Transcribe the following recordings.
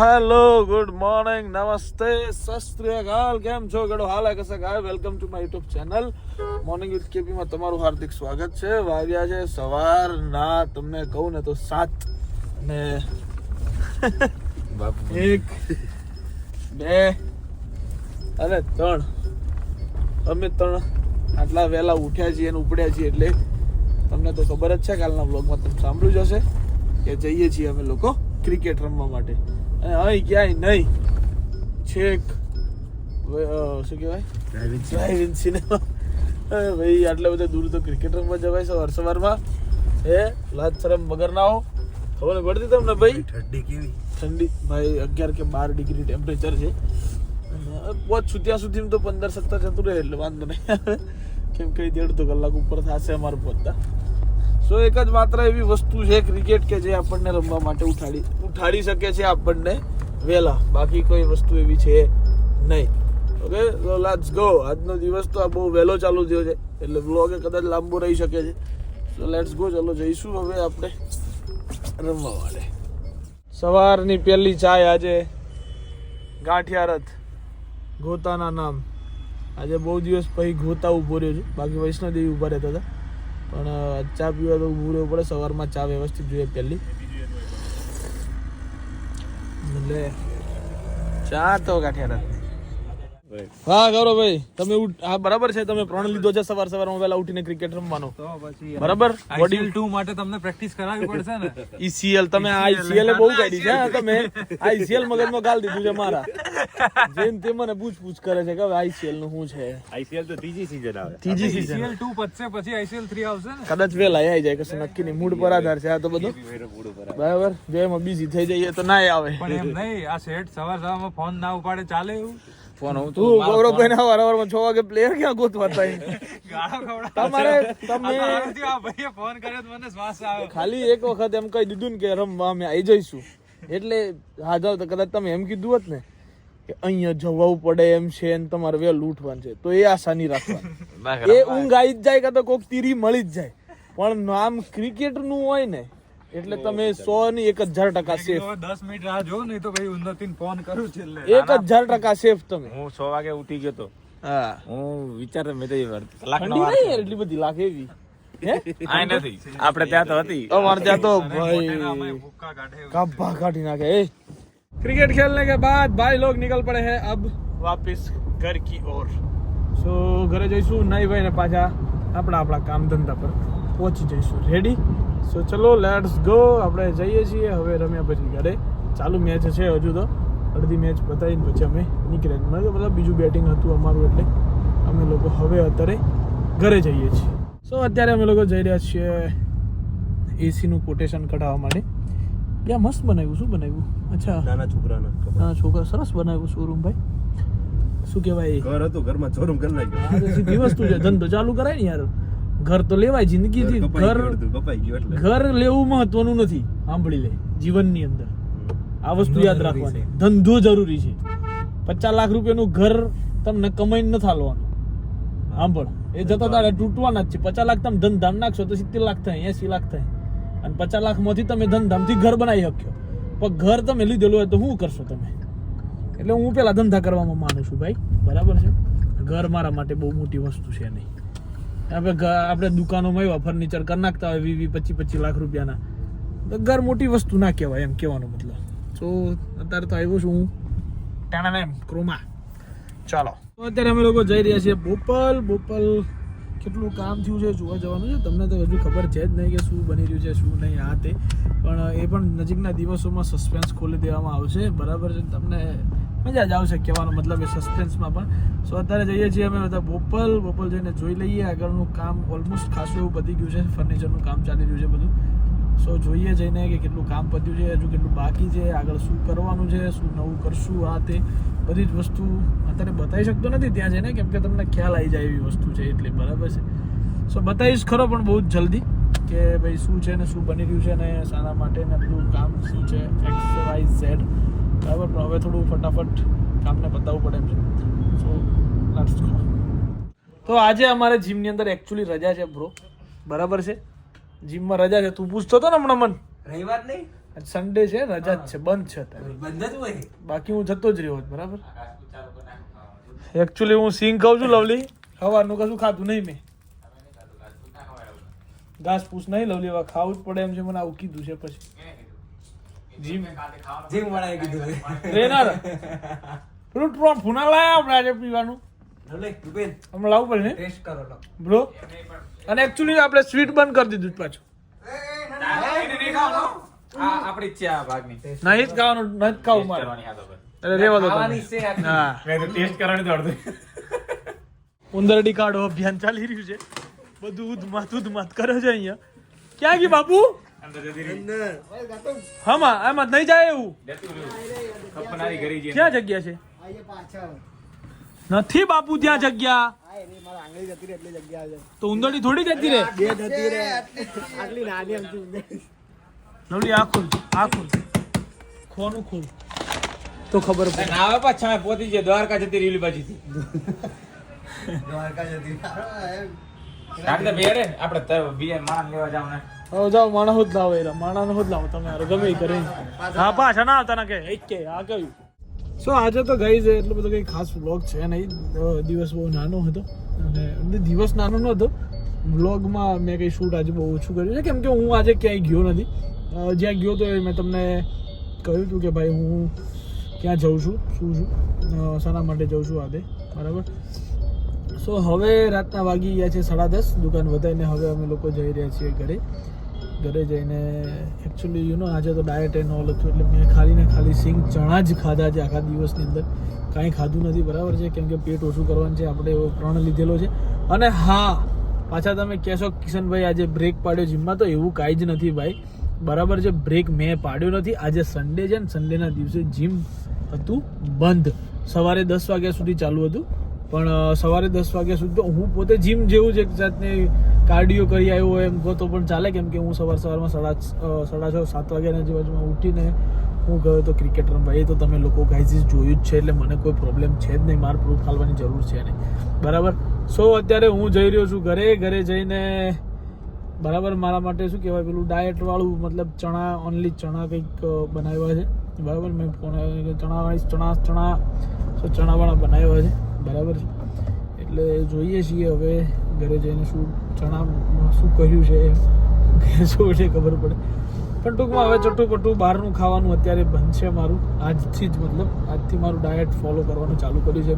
Hello good morning નમસ્તે સસ્ત્રીયકાલ કેમ છો? ગડો હાલ કસે ગાય? Welcome to my YouTube channel. Morning with KP માં તમારું હાર્દિક સ્વાગત છે. વાગ્યા છે સવારના તમને કહું ને તો સાત ને એક બે અને ત્રણ. અમે ત્રણ આટલા વહેલા ઉઠ્યા છીએ અને ઉપડ્યા છીએ એટલે તમને તો ખબર જ છે કાલના વ્લોગમાં તમે સાંભળ્યું જ હશે કે જઈએ છીએ અમે લોકો ક્રિકેટ રમવા માટે. અને અહીં ક્યાંય નહીં. છેક શું કહેવાય? ડ્રાઇવ ઇન સિનેમા ભાઈ આટલા બધા દૂર તો ક્રિકેટ રમવા જવાય સવાર સવારમાં હે લાજ શરમ વગર ના હો. ખબર પડતી તમને ભાઈ? ઠંડી કેવી? ઠંડી. ભાઈ અગિયાર કે બાર ડિગ્રી ટેમ્પરેચર છે. પહોંચ સુધ્યા ત્યાં સુધી તો પંદર સત્તર જતું રહે એટલે વાંધો નહીં. કેમ કે દેડ તો કલાક ઉપર થશે અમારે પહોંચતા સો એક જ માત્ર એવી વસ્તુ છે ક્રિકેટ કે જે આપણને રમવા માટે ઉઠાડી ઉઠાડી શકે છે આપણને વહેલા બાકી કોઈ વસ્તુ એવી છે નહીં. ઓકે તો લેટ્સ ગો આજનો દિવસ તો આ બહુ વહેલો ચાલુ થયો છે. એટલે બ્લોગ કદાચ લાંબો રહી શકે છે. સો લેટ્સ ગો ચલો, જઈશું હવે આપણે રમવા માટે. સવારની પહેલી ચાય આજે ગાંઠિયારથ, ગોતાના નામ. આજે બહુ દિવસ પછી ગોતા ઊભો રહ્યો છું. બાકી વૈષ્ણોદેવી ઊભા રહેતા હતા. પણ ચા પીવા તો ઊભું રહેવું પડે. સવારમાં ચા વ્યવસ્થિત જોઈએ પહેલી. એટલે ચા તો રથ હા ગૌરવભાઈ તમે હા બરાબર છે તમે પ્રણ લીધો છે સવાર સવારમાં વહેલા ઉઠીને ક્રિકેટ રમવાનો. બરાબર? ICL 2 માટે તમને પ્રેક્ટિસ કરાવવી પડશે ને? ઈસીએલ તમે આઈસીએલ બહુ કાઢી છે તમે આઈસીએલ મગજમાં ગાલ દીધું છે મારા. જેમ તે મને પૂછ પૂછ કરે છે કે હવે આઈસીએલનું શું છે. આઈસીએલ તો ત્રીજી સીઝન આવે. ત્રીજી સીઝન આઈસીએલ 2 પતશે પછી આઈસીએલ 3 આવશે ને? કદાચ વેલા આવી જાય કશું નક્કી નહીં. મૂડ પર આધાર છે આ તો બધું. બરાબર? જો એમાં બિઝી થઈ જઈએ તો ના આવે. પણ એમ નહીં આ સેટ સવાર સવારમાં ફોન ના ઉપાડે ચાલે એવું? ફોન હું તું ગૌરવભાઈ ના વારંવાર છ વાગે પ્લેયર ક્યાં ગોતવા થાય ગાળો ખવડાવે તમારે તમે તારાથી આ ભાઈએ ફોન કર્યો તો મને શ્વાસ આવે. ખાલી એક વખત એમ કહી દીધું ને કે રમવા અમે આવી જઈશું. એટલે હા જાવ તો કદાચ તમે એમ કીધું હોત ને કે અહીંયા જવું પડે એમ છે ને તમારે વેલ ઉઠવાનું છે તો એ આસાની રાખવા એ ઊંઘ આવી જ જાય કાં તો કોક તીરી મળી જ જાય. પણ નામ ક્રિકેટનું હોય ને એટલે તમે સો ની એક હજાર ટકા સેફ હવે 10 મિનિટ રાહ જો નહીં તો ભાઈ ઉન્નતિને ફોન કરું છેલ્લે એક હજાર ટકા સેફ તમે હું છ વાગે ઉઠી ગયો તો હા હું વિચાર મેં તો એ વાર કલાક ઠંડી નહીં યાર એટલી બધી લાગે એવી હે આ નથી આપણે ત્યાં તો હતી અમારે ત્યાં તો અમે ભાઈ ભૂક્કા કાઢે એવું. कब्बा काटी ना गए क्रिकेट खेलने के बाद भाई लोग निकल पड़े हैं अब वापस घर की ओर સો ઘરે જઈશું નહીં ભાઈ ને પાછા આપણા આપણા કામ ધંધા પર પહોંચી જઈશું રેડી સો ચલો લેટ્સ ગો આપણે જઈએ છીએ હવે રમ્યા પછી ઘરે. ચાલુ મેચ છે હજુ તો. અડધી મેચ બતાવીને પછી અમે નીકળ્યા. મને તો મતલબ બીજું બેટિંગ હતું અમારું એટલે અમે લોકો હવે અત્યારે ઘરે જઈએ છીએ. સો અત્યારે અમે લોકો જઈ રહ્યા છીએ એસીનું કોટેશન કઢાવવા માટે. ત્યાં મસ્ત બનાવ્યું શું બનાવ્યું? અચ્છા. નાના છોકરાના નાના છોકરા સરસ બનાવ્યું શોરૂમ ભાઈ. શું કહેવાય? ઘર હતું ઘરમાં શોરૂમ કરી નાખ્યું. સીધી વસ્તુ છે? ધંધો ચાલુ કરાય ને યાર. ઘર તો લેવાય જિંદગીથી. ઘર કપાઈ ગયું એટલે. ઘર લેવું મહત્વનું નથી સાંભળી લે જીવનની અંદર. આ વસ્તુ યાદ રાખવાની. ધંધો જરૂરી છે. પચાસ લાખ રૂપિયાનું ઘર તમને કમાઈને નથી હાલવાનું. સાંભળ. એ જતા તારે તૂટવાના જ છે. પચાસ લાખ તમે ધંધામ નાખશો તો સિત્તેર લાખ થાય એસી લાખ થાય. અને પચાસ લાખમાંથી તમે ધંધામથી ઘર બનાવી શક્યો. પણ ઘર તમે લીધેલું હોય તો શું કરશો તમે? એટલે હું પેલા ધંધા કરવામાં માનું છું ભાઈ. બરાબર છે? ઘર મારા માટે બહુ મોટી વસ્તુ છે નહીં. આપણે આપણે દુકાનોમાં એવા ફર્નિચર કરી નાખતા હોય વીસ પચીસ પચીસ લાખ રૂપિયાના. ઘર મોટી વસ્તુ ના કહેવાય એમ કહેવાનો મતલબ. તો અત્યારે તો આવ્યો છું હું ટાણા એમ, ક્રોમા. ચાલો. તો અત્યારે અમે લોકો જઈ રહ્યા છીએ બોપલ. બોપલ કેટલું કામ થયું છે જોવા જવાનું છે. તમને તો હજુ ખબર છે જ નહીં કે શું બની રહ્યું છે, શું નહીં આ તે. પણ એ પણ નજીકના દિવસોમાં સસ્પેન્સ ખોલી દેવામાં આવશે. બરાબર છે તમને મજા જ આવશે કહેવાનો મતલબ એ સસ્પેન્સમાં પણ. સો અત્યારે જઈએ છીએ અમે બધા બોપલ. બોપલ જઈને જોઈ લઈએ. આગળનું કામ ઓલમોસ્ટ ખાસું એવું પતી ગયું છે. ફર્નિચરનું કામ ચાલી રહ્યું છે બધું. સો જોઈએ જઈને કે કેટલું કામ પત્યું છે. હજુ કેટલું બાકી છે. આગળ શું કરવાનું છે? શું નવું કરશું? આ તે બધી જ વસ્તુ અત્યારે બતાવી શકતો નથી ત્યાં જઈને, કેમ કે તમને ખ્યાલ આવી જાય એવી વસ્તુ છે એટલે બરાબર છે. સો બતાવીશ ખરો પણ બહુ જ જલ્દી કે ભાઈ શું છે ને શું બની રહ્યું છે ને, શાના માટે ને, બધું કામ શું છે? એક્સ વાય ઝેડ બરાબર પણ હવે થોડું ફટાફટ કામને બતાવવું પડે એમ છે. સો લેટ્સ ગો તો આજે અમારે જીમની અંદર એકચ્યુઅલી રજા છે બ્રો બરાબર છે? જીમમાં રજા છે. તું પૂછતો હતો ને હમણાં મન? રવિવાર નહીં? સન્ડે છે રજા જ છે. બંધ છે અત્યારે. બાકી હું જતો જ રહ્યો હોત બરાબર? એકચ્યુઅલી હું સિંગ કહું છું લવલી. સવારનું કશું ખાધું નહીં મેં. ઘાસ પૂછ નહીં લવલી. હવે ખાવું જ પડે એમ છે. મને આવું કીધું છે પછી. જીમ. ટ્રેનર પેલું ટ્રોમ ફૂના લાયા આપણે આજે પીવાનું. હમણાં લાવવું પડે ને? બ્રો અને એકચ્યુઅલી આપણે સ્વીટ બંધ કરી દીધું પાછું. આપણી ઈચ્છા ભાગની. નહીં જ ખાવાનું નહીં જ ખાવું મારે. એટલે રેવા દો તમે. હા. ટેસ્ટ કરવાની તો ઉંદરડી કાઢો અભિયાન ચાલી રહ્યું છે. બધું ઉધમાત ઉધમાત કરે છે અહીંયા. ક્યાં ગઈ બાપુ? હામાં આમાં નહીં જાય એવું? ક્યાં જગ્યા છે? નથી બાપુ ત્યાં જગ્યા. તો ઉંદરડી થોડી જતી રે નવડી આ ખોલ આ ખોલ. ખોનું ખોલ. તો ખબર પડે. આવે પાછા પોતી જે દ્વારકા જતી રીલી બાજુથી. દ્વારકા જતી આપણે તો બીએ માણ લેવા જાવ ને હવે જાઓ, માણસ જ લાવો એરા લાવો તમે હારો ગમે કરે હા આ કયું સો આજે તો ગઈ છે, એટલો બધો કંઈ ખાસ વ્લોગ છે નહીં. દિવસ બહુ નાનો હતો અને દિવસ નાનો નહોતો વ્લોગમાં મેં કંઈ શૂટ આજે બહુ ઓછું કર્યું છે. કેમ હું આજે ક્યાંય ગયો નથી. જ્યાં ગયો તો મેં તમને કહ્યું હતું કે ભાઈ હું ક્યાં જઉં છું, શું છું? શાના માટે જઉં છું આજે બરાબર? સો હવે રાતના વાગી ગયા છે સાડા દસ. દુકાન વધારીને હવે અમે લોકો જઈ રહ્યા છીએ ઘરે. ઘરે જઈને એકચ્યુઅલી યુ નો આજે તો ડાયટ એન્ડ ઓલ હતું એટલે મેં ખાલી ને ખાલી સિંગ ચણા જ ખાધા છે આખા દિવસની અંદર. કાંઈ ખાધું નથી, બરાબર છે? કેમ કે પેટ ઓછું કરવાનું છે, આપણે એવો પ્રણ લીધેલો છે. અને હા, પાછા તમે કહેશો, કિશનભાઈ આજે બ્રેક પાડ્યો જીમમાં, તો એવું કાંઈ જ નથી ભાઈ. બરાબર છે? બ્રેક મેં પાડ્યો નથી. આજે સન્ડે છે ને સન્ડેના દિવસે જીમ હતું બંધ. સવારે દસ વાગ્યા સુધી ચાલુ હતું. પણ સવારે દસ વાગ્યા સુધી હું પોતે જીમ જેવું જ એક જાતની કાર્ડિયો કરી આવ્યો હોય એમ કહો તો પણ ચાલે કેમ કે હું સવાર સવારમાં સાડા સાડા છ, સાત વાગ્યાના આજુબાજુમાં ઉઠીને હું ગયો તો ક્રિકેટ રમવા એ તો તમે લોકો ગાઈઝીસ જોયું જ છે એટલે મને કોઈ પ્રોબ્લેમ છે જ નહીં, મારે પ્રૂફ ખાલવાની જરૂર છે નહીં. બરાબર? સો અત્યારે હું જઈ રહ્યો છું ઘરે ઘરે જઈને બરાબર મારા માટે શું કહેવાય, પેલું ડાયટવાળું મતલબ ચણા ઓનલી ચણા કંઈક બનાવ્યા છે. બરાબર? મેં આવ્યો ચણા ચણા ચણાવાળા બનાવ્યા છે. બરાબર છે. એટલે જોઈએ છીએ હવે ઘરે જઈને શું ચણામાં શું કર્યું છે ઘરે શું છે ખબર પડે. પણ ટૂંકમાં હવે ચટું પટું બહારનું ખાવાનું અત્યારે બંધ છે મારું. આજથી જ મતલબ, આજથી મારું ડાયટ ફોલો કરવાનું ચાલુ કર્યું છે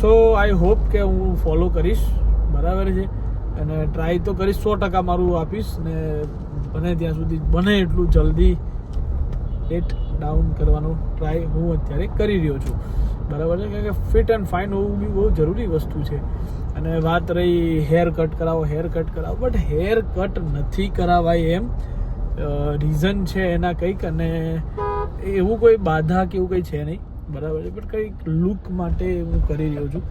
સો આઈ હોપ કે હું ફોલો કરીશ. બરાબર છે. અને ટ્રાય તો કરીશ, સો ટકા મારું આપીશ ને બને ત્યાં સુધી બને એટલું જલ્દી. વેટ ડાઉન કરવાનો ટ્રાય હું અત્યારે કરી રહ્યો છું. બરાબર છે? કારણ કે ફિટ એન્ડ ફાઇન હોવું બી બહુ જરૂરી વસ્તુ છે. અને વાત રહી હેર કટ કરાવો હેર કટ કરાવો. બટ હેર કટ નથી કરાવાય એમ રીઝન છે એના કંઈક. અને એવું કોઈ બાધા કે એવું કંઈ છે નહીં. બરાબર છે? બટ કંઈક લુક માટે હું કરી રહ્યો છું.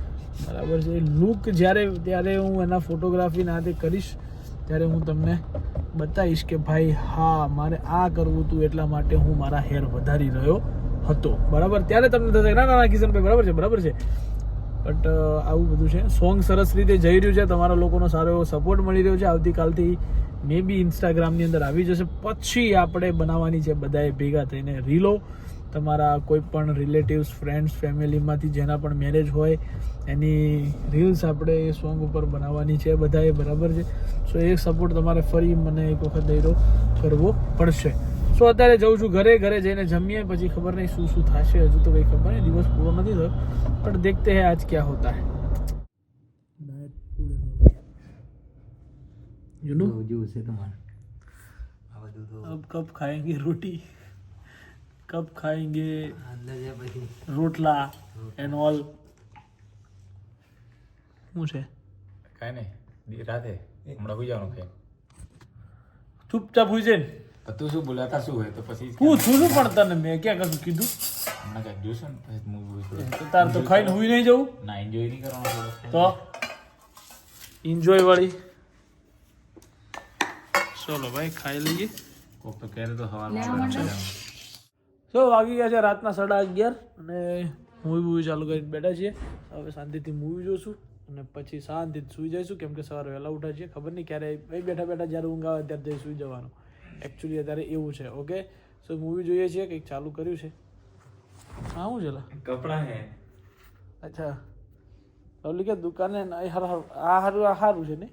બરાબર છે? લુક જ્યારે, ત્યારે હું એના ફોટોગ્રાફી ના તે કરીશ, ત્યારે હું તમને બતાવીશ કે ભાઈ, હા, મારે આ કરવું હતું એટલા માટે હું મારા હેર વધારી રહ્યો. હતો. બરાબર? ત્યારે તમને થશે ના ના કિશન કિશનભાઈ બરાબર છે બરાબર છે. બટ આવું બધું છે. સોંગ સરસ રીતે જઈ રહ્યું છે. તમારા લોકોનો સારો એવો સપોર્ટ મળી રહ્યો છે. આવતીકાલથી મે બી ઇન્સ્ટાગ્રામની અંદર આવી જશે. પછી આપણે બનાવવાની છે બધાએ ભેગા થઈને રીલો. તમારા કોઈ પણ રિલેટિવ્સ ફ્રેન્ડ્સ ફેમિલીમાંથી જેના પણ મેરેજ હોય, એની રીલ્સ આપણે એ સોંગ ઉપર બનાવવાની છે બધાએ, બરાબર છે? સો એ સપોર્ટ તમારે ફરી મને એક વખત દઈરો કરવો પડશે. સો અત્યારે જઉં છું ઘરે ઘરે જઈને જમીએ પછી ખબર નહીં શું શું થશે હજુ તો કંઈ ખબર નહીં દિવસ પૂરો નથી થયો પણ દેખતે હૈ આજ क्या होता है यू नो अब कब खाएंगे रोटी कब खाएंगे रोटला एंड ऑल શું છે કાંઈ નહીં રાતે હમણાં હોઈ જવાનું ખાઈ ચૂપચાપ હોય છે ને પણ તું શું બોલાતા શું હોય? તો પછી હું છું પણ તને? મેં ક્યાં કશું કીધું? હમણાં કાંઈક જોશે ને? પછી મૂવી તાર તો ખાઈને હુઈ નહીં જવું. ના એન્જોય નહીં કરવાનું તો? એન્જોય વાળી. ચલો ભાઈ ખાઈ લઈએ. કોક તો ક્યારે તો સવારમાં સો વાગી ગયા છે રાતના સાડા અગિયાર અને મૂવી બૂવી ચાલુ કરીને બેઠા છીએ. હવે શાંતિથી મૂવી જોશું અને પછી શાંતિથી સૂઈ જઈશું. કેમ કે સવારે વહેલા ઉઠા છીએ. ખબર નહીં ક્યારે બેઠા બેઠા જ્યારે ઊંઘ આવે ત્યારે જઈ સૂઈ જવાનું. એકચ્યુઅલી અત્યારે એવું છે ઓકે સો મૂવી જોઈએ છીએ કંઈક ચાલુ કર્યું છે. હા શું છે કપડાં હે. અચ્છા. ઓલી કે દુકાને હારું હારું આ હારું આ સારું છે ને?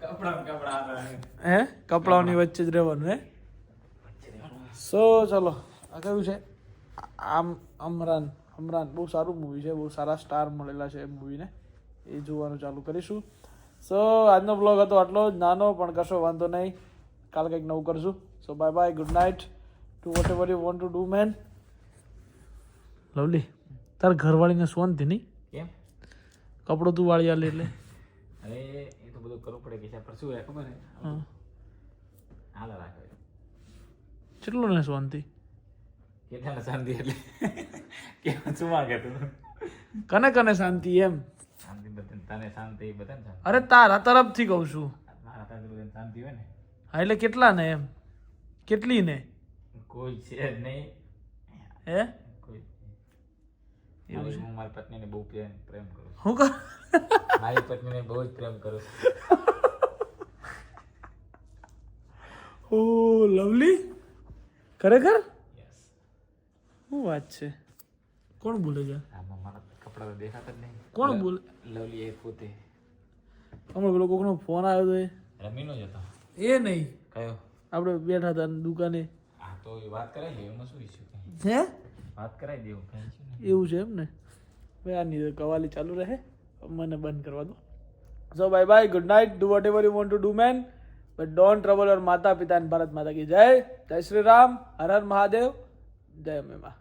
કપડા કપડા હે. કપડાઓની વચ્ચે જ રહેવાનું હે? સો ચલો આ કયું છે? આમ અમરાન અમરાન. બહુ સારું મૂવી છે બહુ સારા સ્ટાર મળેલા છે મૂવીને એ જોવાનું ચાલુ કરીશું. સો આજનો બ્લોગ હતો આટલો જ. નાનો પણ કશો વાંધો નહીં. કાલ કંઈક નવું કરશું so bye bye good night to whatever you want to do man lovely તાર ઘરવાળીને શાંતિ નહીં? કેમ? કપડો તું વાળી આલે એટલે. અરે એ તો બધું કરવું પડે કે પર શું હે હા. હાલ રાખે. કેટલું ને શાંતિ કેટલા શાંતિ એટલે? કેમ શું માંગે તું? કને કને શાંતિ એમ? શાંતિ બધાને તને શાંતિ બધાને અરે તારા તરફથી કહું છું. તારા તરફથી બધાને શાંતિ હોય ને? હા એટલે કેટલા ને એમ? કેટલી ને કોઈ છે નહીં. હે? કોઈ છે. હું મારી પત્નીને બહુ પ્રેમ પ્રેમ કરું હું કરું? મારી પત્નીને બહુ જ પ્રેમ કરું ઓ લવલી? ખરેખર? યસ શું વાત છે? કોણ બોલે છે? આમાં મારા કપડા તો દેખાતા જ નહીં. કોણ બોલે? લવલી એ પોતે. હમણાં પેલો કોકનો ફોન આવ્યો તો એ. રમીનો જ હતો. એ નહીં. કયો? આપણે બેઠા હતા દુકાને. હા તો એ વાત કરાવી દે એમાં શું ઇશ્યુ હે? વાત કરાવી દેવું એવું છે એમ ને? ભાઈ આની કવાલી ચાલુ રહે. મને બંધ કરવા દો. So bye bye good night do whatever you want to do man but don't trouble our માતા પિતા અને ભારત માતા કી. જય. જય શ્રી રામ. હર હર મહાદેવ. જય મે મા.